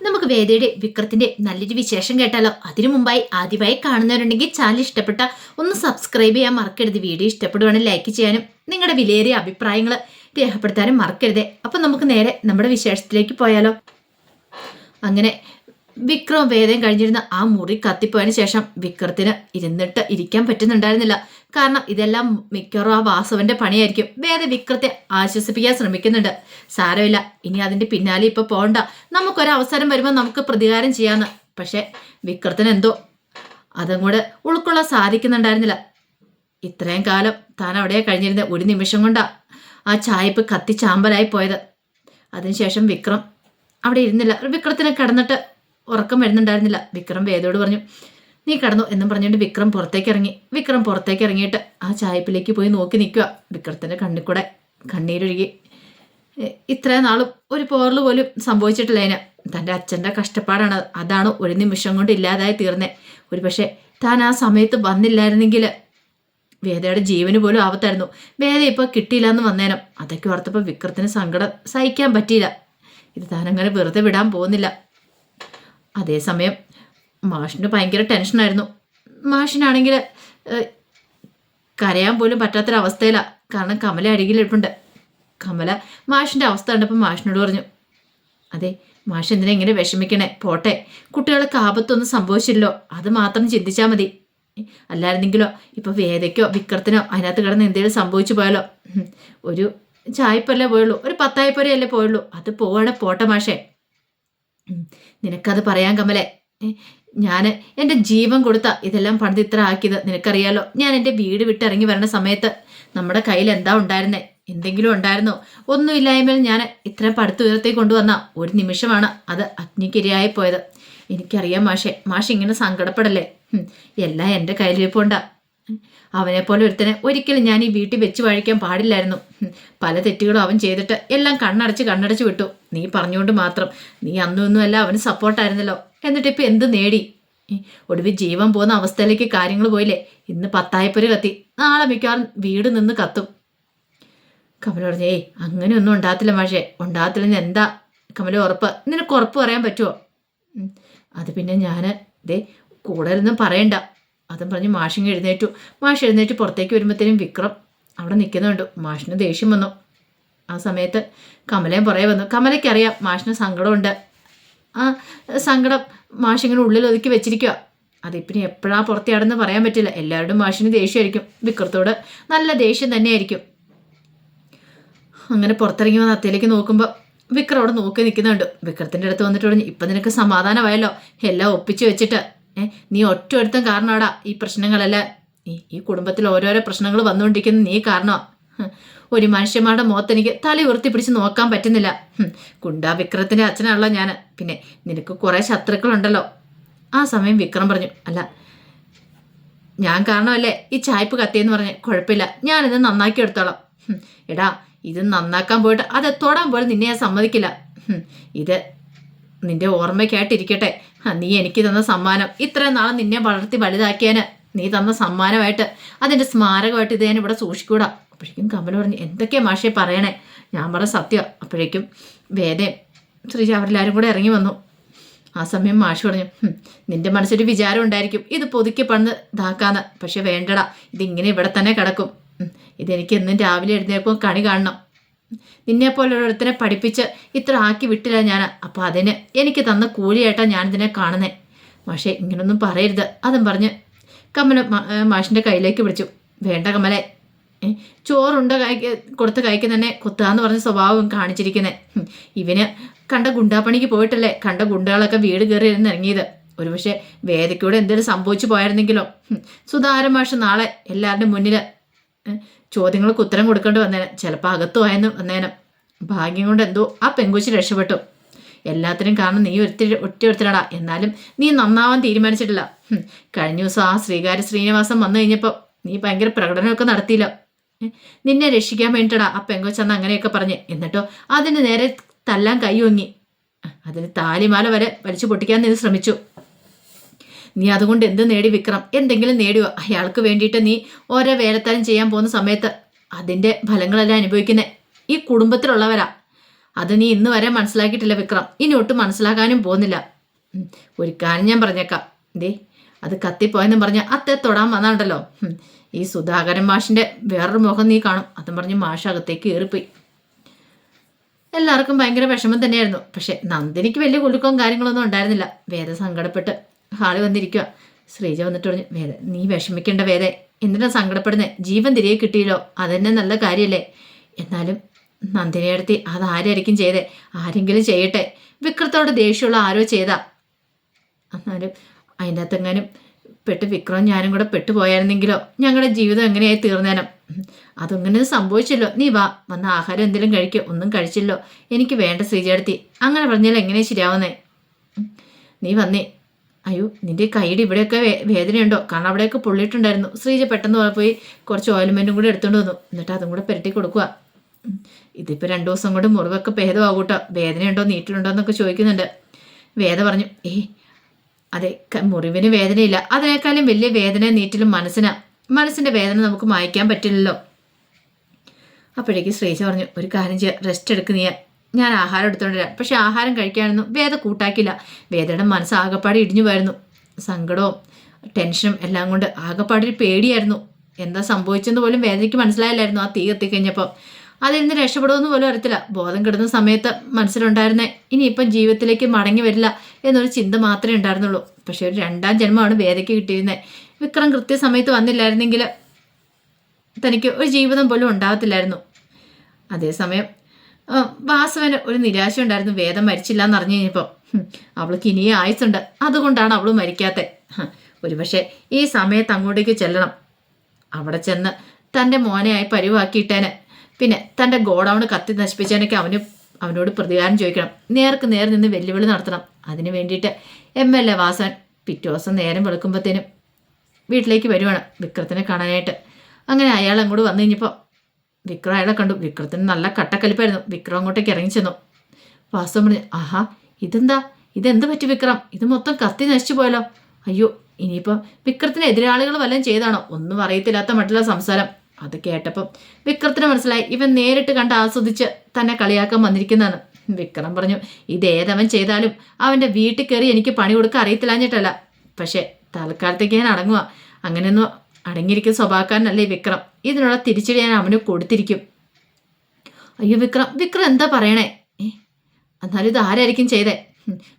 നമുക്ക് വേദയുടെ വിക്രത്തിന്റെ നല്ലൊരു വിശേഷം കേട്ടാലോ? അതിനു മുമ്പായി ആദ്യമായി കാണുന്നവരുണ്ടെങ്കിൽ ചാനൽ ഇഷ്ടപ്പെട്ട ഒന്ന് സബ്സ്ക്രൈബ് ചെയ്യാൻ മറക്കരുത്. വീഡിയോ ഇഷ്ടപ്പെടുവാണെങ്കിൽ ലൈക്ക് ചെയ്യാനും നിങ്ങളുടെ വിലയേറിയ അഭിപ്രായങ്ങൾ രേഖപ്പെടുത്താനും മറക്കരുത്. അപ്പൊ നമുക്ക് നേരെ നമ്മുടെ വിശേഷത്തിലേക്ക് പോയാലോ? അങ്ങനെ വിക്രം വേദം കഴിഞ്ഞിരുന്ന ആ മുറി കത്തിപ്പോയതിന് ശേഷം വിക്രത്തിന് ഇരുന്നിട്ട് ഇരിക്കാൻ പറ്റുന്നുണ്ടായിരുന്നില്ല. കാരണം ഇതെല്ലാം മിക്കവാറും ആ വാസവന്റെ പണിയായിരിക്കും. വേദ വിക്രത്തെ ആശ്വസിപ്പിക്കാൻ ശ്രമിക്കുന്നുണ്ട്. സാരമില്ല ഇനി അതിന്റെ പിന്നാലെ ഇപ്പൊ പോകണ്ട നമുക്കൊരവസരം വരുമ്പോൾ നമുക്ക് പ്രതികാരം ചെയ്യാന്ന്. പക്ഷെ വിക്രത്തിന് എന്തോ അതും കൂടെ ഉൾക്കൊള്ളാൻ സാധിക്കുന്നുണ്ടായിരുന്നില്ല. ഇത്രയും കാലം താൻ അവിടെ കഴിഞ്ഞിരുന്ന ഒരു നിമിഷം കൊണ്ടാ ആ ചായപ്പ് കത്തി ചാമ്പലായി പോയത്. അതിനുശേഷം വിക്രം അവിടെ ഇരുന്നില്ല. വിക്രത്തിന് കിടന്നിട്ട് ഉറക്കം വരുന്നുണ്ടായിരുന്നില്ല. വിക്രം വേദയോട് പറഞ്ഞു നീ കടന്നു എന്നും പറഞ്ഞുകൊണ്ട് വിക്രം പുറത്തേക്ക് ഇറങ്ങി വിക്രം പുറത്തേക്ക് ഇറങ്ങിയിട്ട് ആ ചായപ്പിലേക്ക് പോയി നോക്കി നിൽക്കുക. വിക്രത്തിന്റെ കണ്ണിൽ കൂടെ കണ്ണീരൊഴുകി ഇത്ര നാളും ഒരു പോറൽ പോലും സംഭവിച്ചിട്ടില്ല അതിന് തന്റെ അച്ഛന്റെ കഷ്ടപ്പാടാണ്. അതാണ് ഒരു നിമിഷം കൊണ്ട് ഇല്ലാതായി തീർന്നേ. ഒരു പക്ഷേ താൻ ആ സമയത്ത് വന്നില്ലായിരുന്നെങ്കിൽ വേദയുടെ ജീവന് പോലും ആപത്തായിരുന്നു. വേദ ഇപ്പോൾ കിട്ടിയില്ല എന്ന് വന്നേനം. അതൊക്കെ ഓർത്തപ്പോൾ വിക്രത്തിന് സങ്കടം സഹിക്കാൻ പറ്റിയില്ല. ഇത് താനങ്ങനെ വെറുതെ വിടാൻ പോകുന്നില്ല. അതേസമയം മാഷിന് ഭയങ്കര ടെൻഷനായിരുന്നു. മാഷിനാണെങ്കിൽ കരയാൻ പോലും പറ്റാത്തൊരവസ്ഥയിലാണ് കാരണം കമല അരികിലിട്ടുണ്ട്. കമല മാഷിന്റെ അവസ്ഥ കണ്ടപ്പോൾ മാഷിനോട് പറഞ്ഞു അതെ മാഷ് എന്തിനാ ഇങ്ങനെ വിഷമിക്കണേ? പോട്ടെ. കുട്ടികൾക്ക് ആപത്തൊന്നും സംഭവിച്ചില്ലോ അത് മാത്രം ചിന്തിച്ചാൽ മതി. അല്ലായിരുന്നെങ്കിലോ ഇപ്പൊ വേദയ്ക്കോ വിക്രത്തിനോ അതിനകത്ത് കിടന്ന് എന്തെങ്കിലും സംഭവിച്ചു പോയാലോ? ഒരു ചായപ്പല്ലേ പോയുള്ളൂ. ഒരു പത്തായപ്പൊരയല്ലേ പോയുള്ളൂ. അത് പോവാണ് പോട്ടെ മാഷേ. നിനക്കത് പറയാൻ കമലേ. ഞാൻ എന്റെ ജീവൻ കൊടുത്ത ഇതെല്ലാം പണിത് ഇത്ര ആക്കിയത് നിനക്കറിയാലോ? ഞാൻ എന്റെ വീട് വിട്ടിറങ്ങി വരണ സമയത്ത് നമ്മുടെ കയ്യിൽ എന്താ ഉണ്ടായിരുന്നേ? എന്തെങ്കിലും ഉണ്ടായിരുന്നോ? ഒന്നുമില്ലായ്മയിൽ ഞാൻ ഇത്രയും പടുത്തു ഉയർത്തി കൊണ്ടുവന്ന ഒരു നിമിഷമാണ് അത് അഗ്നിക്കിരയായി പോയത്. എനിക്കറിയാം മാഷെ മാഷ് ഇങ്ങനെ സങ്കടപ്പെടല്ലേ? എല്ലാം എന്റെ കയ്യിലിരിപ്പുണ്ടാ. അവനെ പോലെ ഒരുത്തനെ ഒരിക്കലും ഞാൻ ഈ വീട്ടിൽ വെച്ച് വഴിക്കാൻ പാടില്ലായിരുന്നു. പല തെറ്റുകളും അവൻ ചെയ്തിട്ട് എല്ലാം കണ്ണടച്ച് കണ്ണടച്ച് വിട്ടു. നീ പറഞ്ഞുകൊണ്ട് മാത്രം. നീ അന്നും ഒന്നും അല്ല അവന് സപ്പോർട്ടായിരുന്നല്ലോ. എന്നിട്ട് ഇപ്പം എന്ത് നേടി? ഒടുവിൽ ജീവൻ പോകുന്ന അവസ്ഥയിലേക്ക് കാര്യങ്ങൾ പോയില്ലേ? ഇന്ന് പത്തായപ്പൊരു കത്തി. നാളെ മിക്കവാറും വീട് നിന്ന് കത്തും. കമല പറഞ്ഞു ഏയ് അങ്ങനെയൊന്നും ഉണ്ടാകത്തില്ല മാഷേ. ഉണ്ടാകത്തില്ലെന്ന് എന്താ കമല ഉറപ്പ്? നിനക്ക് ഉറപ്പ് പറയാൻ പറ്റുമോ അത് പിന്നെ ഞാൻ ദേ കൂടുതലൊന്നും പറയണ്ട. അതും പറഞ്ഞ് മാഷിങ് എഴുന്നേറ്റു. മാഷ് എഴുന്നേറ്റ് പുറത്തേക്ക് വരുമ്പോഴത്തേനും വിക്രം അവിടെ നിൽക്കുന്നുണ്ട്. മാഷിന് ദേഷ്യം വന്നു. ആ സമയത്ത് കമലയും പുറകെ വന്നു. കമലയ്ക്കറിയാം മാഷിന് സങ്കടമുണ്ട്. ആ സങ്കടം മാഷിങ്ങനെ ഉള്ളിൽ ഒതുക്കി വെച്ചിരിക്കുക അതിപ്പിനി എപ്പോഴാ പുറത്തിയാടെന്ന് പറയാൻ പറ്റില്ല. എല്ലാവരുടെയും മാഷിന് ദേഷ്യമായിരിക്കും. വിക്രത്തോട് നല്ല ദേഷ്യം തന്നെയായിരിക്കും. അങ്ങനെ പുറത്തിറങ്ങി വന്ന് അത്തയിലേക്ക് നോക്കുമ്പോൾ വിക്രം അവിടെ നോക്കി നിൽക്കുന്നുണ്ട്. വിക്രത്തിന്റെ അടുത്ത് വന്നിട്ട് പറഞ്ഞു ഇപ്പം നിനക്ക് സമാധാനമായല്ലോ. എല്ലാം ഒപ്പിച്ച് വെച്ചിട്ട്. ഏ നീ ഒറ്റ ഒരുത്തം കാരണമാടാ ഈ പ്രശ്നങ്ങളെല്ലാം. ഈ കുടുംബത്തിൽ ഓരോരോ പ്രശ്നങ്ങൾ വന്നുകൊണ്ടിരിക്കുന്നത് നീ കാരണമാണ് ഒരു മനുഷ്യന്മാരുടെ മുഖത്ത് എനിക്ക് തല ഉയർത്തി പിടിച്ച് നോക്കാൻ പറ്റുന്നില്ല. കുണ്ടാ ഗുണ്ടാ വിക്രത്തിന്റെ അച്ഛനാണല്ലോ ഞാൻ പിന്നെ നിനക്ക് കുറേ ശത്രുക്കളുണ്ടല്ലോ. ആ സമയം വിക്രം പറഞ്ഞു അല്ല ഞാൻ കാരണമല്ലേ ഈ ചായ്പ് കത്തിയെന്ന് പറഞ്ഞ് കുഴപ്പമില്ല. ഞാനിത് നന്നാക്കി എടുത്തോളാം. എടാ ഇത് നന്നാക്കാൻ പോയിട്ട് അത് തൊടാൻ പോലും നിന്നെ ഞാൻ സമ്മതിക്കില്ല. ഇത് നിന്റെ ഓർമ്മയ്ക്കായിട്ടിരിക്കട്ടെ. നീ എനിക്ക് തന്ന സമ്മാനം. ഇത്രയും നാളെ നിന്നെ വളർത്തി വലുതാക്കിയാന്. നീ തന്ന സമ്മാനമായിട്ട് അതിന്റെ സ്മാരകമായിട്ട് ഇത് ഞാൻ ഇവിടെ സൂക്ഷിക്കൂടാ. അപ്പോഴേക്കും കമല പറഞ്ഞു എന്തൊക്കെയാ മാഷെ പറയണേ? ഞാൻ പറ സത്യം. അപ്പോഴേക്കും വേദയും ശ്രീജ അവരെല്ലാവരും കൂടെ ഇറങ്ങി വന്നു. ആ സമയം മാഷ് പറഞ്ഞു നിന്റെ മനസ്സൊരു വിചാരം ഉണ്ടായിരിക്കും. ഇത് പുതുക്കി പണിത് ഇതാക്കാന്ന്. പക്ഷെ വേണ്ടടാ ഇതിങ്ങനെ ഇവിടെ തന്നെ കിടക്കും. ഇതെനിക്ക് എന്നും രാവിലെ എഴുന്നേൽക്കുമ്പോൾ കണി കാണണം. നിന്നെപ്പോലെ ഓരോരുത്തരെ പഠിപ്പിച്ച് ഇത്ര ആക്കി വിട്ടില്ല ഞാൻ അപ്പോൾ അതിന് എനിക്ക് തന്ന കൂലിയായിട്ടാണ് ഇതിനെ കാണുന്നേ. പക്ഷേ ഇങ്ങനൊന്നും പറയരുത്. അതും പറഞ്ഞ് കമല മാഷിന്റെ കയ്യിലേക്ക് പിടിച്ചു വേണ്ട കമലെ ചോറുണ്ട കഴിക്ക കൊടുത്ത് കഴിക്കുന്ന തന്നെ കുത്താന്ന് പറഞ്ഞ സ്വഭാവം കാണിച്ചിരിക്കുന്നത് ഇവന് കണ്ട ഗുണ്ടാപ്പണിക്ക് പോയിട്ടല്ലേ കണ്ട ഗുണ്ടകളൊക്കെ വീട് കയറി ഇരുന്ന് ഇറങ്ങിയത്. ഒരുപക്ഷെ വേദയ്ക്കൂടെ എന്തെങ്കിലും സംഭവിച്ചു പോയായിരുന്നെങ്കിലോ. ഹും, സുധാകരൻ മാഷ് നാളെ എല്ലാവരുടെ മുന്നിൽ ചോദ്യങ്ങൾക്ക് ഉത്തരം കൊടുക്കേണ്ടി വന്നേനെ. ചിലപ്പോൾ അകത്തു ആയെന്ന് വന്നേനെ. ഭാഗ്യം കൊണ്ട് എന്തോ ആ പെങ്കുച്ചി രക്ഷപ്പെട്ടു. എല്ലാത്തിനും കാരണം നീ ഒരുത്തി ഒറ്റ ഒരുത്തരടാ എന്നാലും നീ നന്നാവാൻ തീരുമാനിച്ചിട്ടില്ല. കഴിഞ്ഞ ദിവസം ആ ശ്രീകാര്യ ശ്രീനിവാസം വന്നു കഴിഞ്ഞപ്പോൾ നീ ഭയങ്കര പ്രകടനമൊക്കെ നടത്തിയില്ല. നിന്നെ രക്ഷിക്കാൻ വേണ്ടിയിട്ടാ ആ പെങ്കൊച്ചന്ന് അങ്ങനെയൊക്കെ പറഞ്ഞ്. എന്നിട്ടോ അതിന് നേരെ തല്ലാൻ കൈയൊങ്ങി അതിന് താലിമാല വരെ വലിച്ചു പൊട്ടിക്കാൻ നീ ശ്രമിച്ചു. നീ അതുകൊണ്ട് എന്ത് നേടി വിക്രം? എന്തെങ്കിലും നേടിയോ? അയാൾക്ക് വേണ്ടിയിട്ട് നീ ഓരോ വേലത്താരം ചെയ്യാൻ പോകുന്ന സമയത്ത് അതിന്റെ ഫലങ്ങളെല്ലാം അനുഭവിക്കുന്നേ? ഈ കുടുംബത്തിലുള്ളവരാ. അത് നീ ഇന്ന് വരെ മനസ്സിലാക്കിയിട്ടില്ല വിക്രം. ഇനി ഒട്ടും മനസ്സിലാക്കാനും പോകുന്നില്ല. ഒരു കാര്യം ഞാൻ പറഞ്ഞേക്കാം. ദേ അത് കത്തിപ്പോയെന്നും പറഞ്ഞ അത്തെ തൊടാൻ വന്നാണ്ടല്ലോ ഈ സുധാകരൻ മാഷിന്റെ വേറൊരു മുഖം നീ കാണും. അതും പറഞ്ഞ് മാഷ് അകത്തേക്ക് കയറിപ്പോയി. എല്ലാവർക്കും ഭയങ്കര വിഷമം തന്നെയായിരുന്നു. പക്ഷെ നന്ദിനിക്ക് വലിയ കുലുക്കവും കാര്യങ്ങളൊന്നും ഉണ്ടായിരുന്നില്ല. വേദ സങ്കടപ്പെട്ട് ഹാളി വന്നിരിക്കുക ശ്രീജ വന്നിട്ട് പറഞ്ഞു വേദ നീ വിഷമിക്കേണ്ട വേദ. എന്തിനാ സങ്കടപ്പെടുന്നത് ജീവൻ തിരികെ കിട്ടിയല്ലോ. അതന്നെ നല്ല കാര്യമല്ലേ എന്നാലും നന്ദിനിയടുത്തി അതാരായിരിക്കും ചെയ്തേ? ആരെങ്കിലും ചെയ്യട്ടെ. വിക്രത്തോട് ദേഷ്യമുള്ള ആരോ ചെയ്താ. എന്നാലും അതിന്റെ അകത്തെങ്ങാനും പെട്ട് വിക്രവും ഞാനും കൂടെ പെട്ടുപോയായിരുന്നെങ്കിലോ ഞങ്ങളുടെ ജീവിതം എങ്ങനെയായി തീർന്നേനം. അതൊങ്ങനെ സംഭവിച്ചല്ലോ. നീ വാ. വന്ന ആഹാരം എന്തെങ്കിലും കഴിക്കോ. ഒന്നും കഴിച്ചില്ലോ. എനിക്ക് വേണ്ട ശ്രീജേടത്തി അങ്ങനെ പറഞ്ഞാൽ എങ്ങനെയാ ശരിയാവുന്നേ? നീ വന്നേ. അയ്യോ നിന്റെ കൈയുടെ ഇവിടെയൊക്കെ വേദനയുണ്ടോ? കാരണം അവിടെയൊക്കെ പൊള്ളിയിട്ടുണ്ടായിരുന്നു. ശ്രീജ പെട്ടെന്ന് പോയി കുറച്ച് ഓയിൽമെന്റും കൂടി എടുത്തുകൊണ്ട് വന്നു. എന്നിട്ട് അതും കൂടെ പുരട്ടി കൊടുക്കുക. ഇതിപ്പോൾ രണ്ട് ദിവസം കൊണ്ട് മുറിവൊക്കെ ഭേദമാകൂട്ടോ വേദനയുണ്ടോ? നീറ്റിലുണ്ടോ? എന്നൊക്കെ ചോദിക്കുന്നുണ്ട്. വേദ പറഞ്ഞു ഏ അതെ മുറിവിന് വേദനയില്ല. അതിനേക്കാളും വലിയ വേദന നീറ്റിലും മനസ്സിന്. മനസ്സിന്റെ വേദന നമുക്ക് മായ്ക്കാൻ പറ്റില്ലല്ലോ. അപ്പോഴേക്ക് ശ്രീജ പറഞ്ഞു ഒരു കാര്യം ചെയ്യുക റെസ്റ്റ് എടുക്ക് ഞാൻ ആഹാരം എടുത്തോണ്ട് വരാം. പക്ഷെ ആഹാരം കഴിക്കാനൊന്നും വേദ കൂട്ടാക്കില്ല. വേദയുടെ മനസ്സ് ആകപ്പാടെ ഇടിഞ്ഞു പോയിരുന്നു സങ്കടവും ടെൻഷനും എല്ലാം കൊണ്ട് ആകപ്പാടെ ഒരു പേടിയായിരുന്നു. എന്താ സംഭവിച്ചെന്ന് പോലും വേദനയ്ക്ക് മനസ്സിലായില്ലായിരുന്നു ആ തീ കത്തിക്കഴിഞ്ഞപ്പോൾ അതിൽ നിന്ന് രക്ഷപ്പെടുമെന്ന് പോലും അറിയത്തില്ല. ബോധം കിടന്ന സമയത്ത് മനസ്സിലുണ്ടായിരുന്നേ ഇനിയിപ്പം ജീവിതത്തിലേക്ക് മടങ്ങി വരില്ല. എന്നൊരു ചിന്ത മാത്രമേ ഉണ്ടായിരുന്നുള്ളൂ. പക്ഷേ ഒരു രണ്ടാം ജന്മമാണ് വേദയ്ക്ക് കിട്ടിയിരുന്നത് വിക്രം കൃത്യസമയത്ത് വന്നില്ലായിരുന്നെങ്കിൽ തനിക്ക് ഒരു ജീവിതം പോലും ഉണ്ടാകത്തില്ലായിരുന്നു അതേസമയം വാസവന് ഒരു നിരാശ ഉണ്ടായിരുന്നു. വേദം മരിച്ചില്ല എന്ന് അറിഞ്ഞു കഴിഞ്ഞപ്പോൾ. അവൾക്ക് ഇനിയും ആയുസുണ്ട് അതുകൊണ്ടാണ് അവൾ മരിക്കാത്തത് ഒരുപക്ഷെ ഈ സമയത്ത് അങ്ങോട്ടേക്ക് ചെല്ലണം. അവിടെ ചെന്ന് തന്റെ മോനെയായി പരിവാക്കിയിട്ടേന്. പിന്നെ തന്റെ ഗോഡൗൺ കത്തി നശിപ്പിച്ചതിനൊക്കെ അവന് അവനോട് പ്രതികാരം ചോദിക്കണം. നേർക്ക് നേർ നിന്ന് വെല്ലുവിളി നടത്തണം. അതിനു വേണ്ടിയിട്ട് എം എൽ എ വാസൻ പിറ്റേ ദിവസം നേരം വെളുക്കുമ്പോഴത്തേനും വീട്ടിലേക്ക് വരുവാണ് വിക്രത്തിനെ കാണാനായിട്ട്. അങ്ങനെ അയാൾ അങ്ങോട്ട് വന്നു കഴിഞ്ഞപ്പോൾ വിക്രം അയാളെ കണ്ടു. വിക്രത്തിന് നല്ല കട്ടക്കലിപ്പായിരുന്നു. വിക്രം അങ്ങോട്ടേക്ക് ഇറങ്ങി ചെന്നു. വാസ്തവം പറഞ്ഞു ആഹാ ഇതെന്താ? ഇതെന്ത് പറ്റി വിക്രം? ഇത് മൊത്തം കത്തി നശിച്ചു പോയല്ലോ. അയ്യോ ഇനിയിപ്പോൾ വിക്രത്തിന് എതിരാളികൾ വല്ലതും ചെയ്താണോ? ഒന്നും അറിയത്തില്ലാത്ത മറ്റുള്ള സംസാരം. അത് കേട്ടപ്പം വിക്രത്തിന് മനസ്സിലായി. ഇവൻ നേരിട്ട് കണ്ട് ആസ്വദിച്ച് തന്നെ കളിയാക്കാൻ വന്നിരിക്കുന്നതാണ്. വിക്രം പറഞ്ഞു ഇതേതവൻ ചെയ്താലും അവന്റെ വീട്ടിൽ കയറി എനിക്ക് പണി കൊടുക്കാൻ അറിയത്തില്ലാഞ്ഞിട്ടല്ല. പക്ഷേ തൽക്കാലത്തേക്ക് ഞാൻ അടങ്ങുക അങ്ങനെയൊന്നും അടങ്ങിയിരിക്കുന്ന സ്വഭാവക്കാരനല്ലേ വിക്രം. ഇതിനുള്ള തിരിച്ചടി ഞാൻ അവന് കൊടുത്തിരിക്കും. അയ്യോ വിക്രം വിക്രം എന്താ പറയണേ? എന്നാലും ഇത് ആരായിരിക്കും ചെയ്തേ?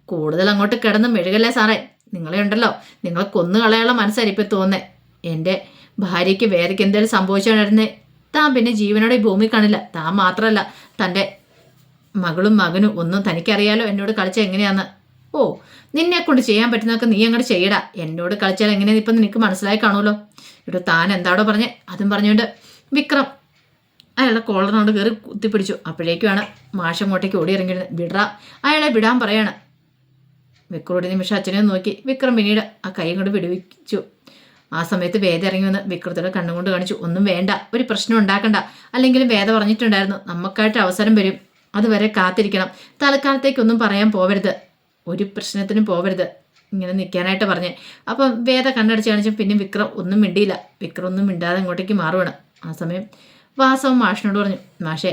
കൂടുതൽ അങ്ങോട്ട് കിടന്ന് മെഴുകല്ലേ സാറേ. നിങ്ങളെ ഉണ്ടല്ലോ. നിങ്ങളെ കൊന്നു കളയാനുള്ള മനസ്സായിരിക്കും തോന്നേ എന്റെ ഭാര്യയ്ക്ക് വേറെ എന്തെങ്കിലും സംഭവിച്ചായിരുന്നേ താൻ പിന്നെ ജീവനോടെ ഭൂമി കാണില്ല. താൻ മാത്രമല്ല തന്റെ മകളും മകനും ഒന്നും തനിക്കറിയാലോ എന്നോട് കളിച്ച എങ്ങനെയാന്ന്. ഓ നിന്നെ കൊണ്ട് ചെയ്യാൻ പറ്റുന്നതൊക്കെ നീ അങ്ങോട്ട് ചെയ്യടാ. എന്നോട് കളിച്ചാൽ എങ്ങനെയാന്ന് ഇപ്പം നിനക്ക് മനസ്സിലായി കാണുമല്ലോ. ഇവിടെ താൻ എന്താടോ പറഞ്ഞേ? അതും പറഞ്ഞുകൊണ്ട് വിക്രം അയാളുടെ കോളറിനോട് കയറി കുത്തിപ്പിടിച്ചു. അപ്പോഴേക്കുമാണ് മാഷ അങ്ങോട്ടേക്ക് ഓടി ഇറങ്ങിയിരുന്നത് വിടറ അയാളെ വിടാൻ പറയാണ്. വിക്രോടി നിമിഷം അച്ഛനെ നോക്കി. വിക്രം പിന്നീട് ആ കൈ കൊണ്ട് വിടുവിച്ചു ആ സമയത്ത് വേദ ഇറങ്ങി വന്ന് വിക്രത്തോടെ കണ്ണുകൊണ്ട് കാണിച്ചു ഒന്നും വേണ്ട ഒരു പ്രശ്നം ഉണ്ടാക്കണ്ട. അല്ലെങ്കിലും വേദ പറഞ്ഞിട്ടുണ്ടായിരുന്നു നമുക്കായിട്ട് അവസരം വരും അതുവരെ കാത്തിരിക്കണം തൽക്കാലത്തേക്കൊന്നും പറയാൻ പോവരുത് ഒരു പ്രശ്നത്തിനും പോവരുത് ഇങ്ങനെ നിൽക്കാനായിട്ട് പറഞ്ഞേ. അപ്പം വേദ കണ്ണടിച്ച് കാണിച്ചു പിന്നെ വിക്രം ഒന്നും മിണ്ടിയില്ല വിക്രം ഒന്നും മിണ്ടാതെ അങ്ങോട്ടേക്ക് മാറുവാണ്. ആ സമയം വാസവും മാഷിനോട് പറഞ്ഞു മാഷേ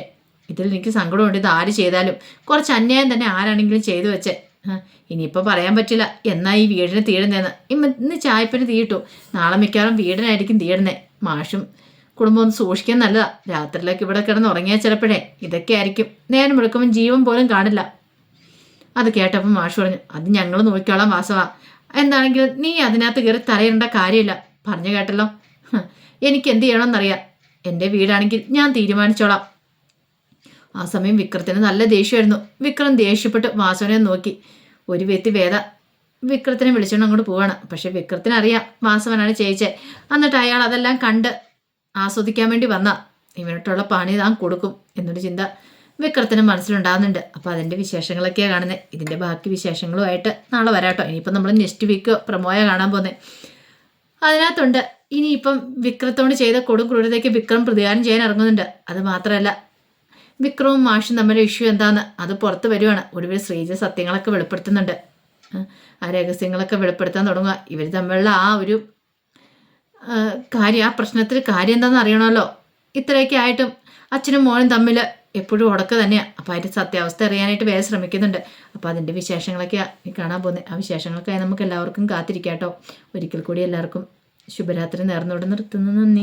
ഇതിൽ എനിക്ക് സങ്കടമുണ്ട് ഇത് ആര് ചെയ്താലും. കുറച്ച് അന്യായം തന്നെ ആരാണെങ്കിലും ചെയ്തു വെച്ചേ ഇനിയിപ്പോൾ പറയാൻ പറ്റില്ല. എന്നാ ഈ വീടിന് തീടുന്നതെന്ന് ഇന്ന് ചായപ്പിന് തീയിട്ടു. നാളെ മിക്കവാറും വീടിനായിരിക്കും തീടുന്നേ മാഷും കുടുംബം ഒന്ന് സൂക്ഷിക്കാൻ നല്ലതാ. രാത്രിയിലേക്ക് ഇവിടെ കിടന്ന് ഉറങ്ങിയാൽ ചിലപ്പോഴേ ഇതൊക്കെ ആയിരിക്കും. നേരം എടുക്കുമ്പോൾ ജീവൻ പോലും കാണില്ല. അത് കേട്ടപ്പോൾ മാഷ് പറഞ്ഞു അത് ഞങ്ങൾ നോക്കിക്കോളാം വാസവ. എന്താണെങ്കിലും നീ അതിനകത്ത് കയറി തലയിടേണ്ട കാര്യമില്ല. പറഞ്ഞു കേട്ടല്ലോ. എനിക്ക് എന്ത് ചെയ്യണമെന്നറിയാം. എന്റെ വീടാണെങ്കിൽ ഞാൻ തീരുമാനിച്ചോളാം. ആ സമയം വിക്രത്തിന് നല്ല ദേഷ്യമായിരുന്നു. വിക്രം ദേഷ്യപ്പെട്ട് വാസവനെ നോക്കി. ഒരു വ്യക്തി വേദ. വിക്രത്തിനെ വിളിച്ചുകൊണ്ട് അങ്ങോട്ട് പോവാണ്. പക്ഷെ വിക്രത്തിന് അറിയാം വാസവനാണ് ചേച്ചെ. എന്നിട്ട് അയാൾ അതെല്ലാം കണ്ട് ആസ്വദിക്കാൻ വേണ്ടി വന്ന. ഇവനിട്ടുള്ള പണി താൻ കൊടുക്കും എന്നൊരു ചിന്ത വിക്രത്തിന് മനസ്സിലുണ്ടാകുന്നുണ്ട്. അപ്പോൾ അതിന്റെ വിശേഷങ്ങളൊക്കെയാണ് കാണുന്നത് ഇതിന്റെ ബാക്കി വിശേഷങ്ങളുമായിട്ട് നാളെ വരാട്ടോ. ഇനിയിപ്പം നമ്മൾ നെക്സ്റ്റ് വീക്ക് പ്രമോയ കാണാൻ പോകുന്നത് അതിനകത്തുണ്ട്. ഇനിയിപ്പം വിക്രത്തോട് ചെയ്ത കൊടും ക്രൂരതയ്ക്ക് വിക്രം പ്രതികാരം ചെയ്യാൻ ഇറങ്ങുന്നുണ്ട്. അത് മാത്രമല്ല വിക്രവും മാഷും തമ്മിലെ ഇഷ്യൂ എന്താന്ന് അത് പുറത്ത് വരുവാണ്. ഒടുവിൽ ശ്രീജ സത്യങ്ങളൊക്കെ വെളിപ്പെടുത്തുന്നുണ്ട്. ആ, രഹസ്യങ്ങളൊക്കെ വെളിപ്പെടുത്താൻ തുടങ്ങുക. ഇവർ തമ്മിലുള്ള ആ ഒരു കാര്യം ആ പ്രശ്നത്തിൽ കാര്യം എന്താണെന്ന് അറിയണമല്ലോ. ഇത്രയൊക്കെ ആയിട്ടും അച്ഛനും മോനും തമ്മിൽ എപ്പോഴും ഉടക്ക തന്നെയാണ് അപ്പോൾ അതിന്റെ സത്യാവസ്ഥ അറിയാനായിട്ട് വേറെ ശ്രമിക്കുന്നുണ്ട്. അപ്പോൾ അതിന്റെ വിശേഷങ്ങളൊക്കെ കാണാൻ പോകുന്നത് ആ വിശേഷങ്ങളൊക്കെ നമുക്ക് എല്ലാവർക്കും കാത്തിരിക്കാം കേട്ടോ ഒരിക്കൽ കൂടി എല്ലാവർക്കും ശുഭരാത്രി നേർന്നോട് നിർത്തുന്നു. നന്ദി.